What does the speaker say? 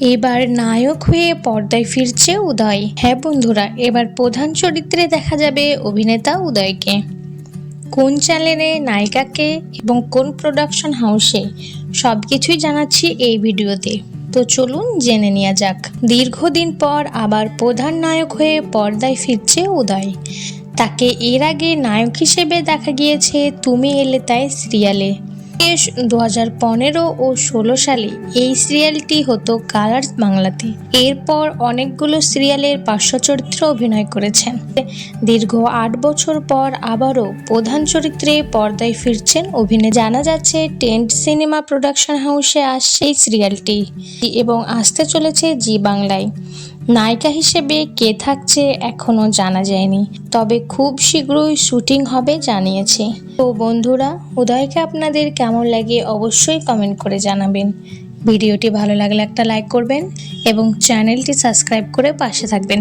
এবার নায়ক হয়ে পর্দায় ফিরছে উদয়। হ্যাঁ বন্ধুরা, এবার প্রধান চরিত্রে দেখা যাবে অভিনেতা উদয়কে। কোন চ্যানেলে, নায়িকাকে এবং কোন প্রোডাকশন হাউসে সব কিছুই জানাচ্ছি এই ভিডিওতে। তো চলুন জেনে নেওয়া যাক। দীর্ঘদিন পর আবার প্রধান নায়ক হয়ে পর্দায় ফিরছে উদয়। তাকে এর আগে নায়ক হিসেবে দেখা গিয়েছে তুমি এলে তাই সিরিয়ালে দু হাজার পনেরো ও ষোলো সালে এই সিরিয়ালটি হতো কালার্স বাংলাতে। এরপর অনেকগুলো সিরিয়ালের পার্শ্ব চরিত্রে অভিনয় করেছেন। দীর্ঘ আট বছর পর আবারও প্রধান চরিত্রে পর্দায় ফিরছেন অভিনয়। জানা যাচ্ছে, টেন্ট সিনেমা প্রোডাকশন হাউসে আসছে এই সিরিয়ালটি এবং আসতে চলেছে জি বাংলায়। নায়িকা হিসেবে কে থাকছে এখনও জানা যায়নি, তবে খুব শীঘ্রই শুটিং হবে জানিয়েছে। তো বন্ধুরা, উদয়কে আপনাদের কেমন লাগে অবশ্যই কমেন্ট করে জানাবেন। ভিডিওটি ভালো লাগলে একটা লাইক করবেন এবং চ্যানেলটি সাবস্ক্রাইব করে পাশে থাকবেন।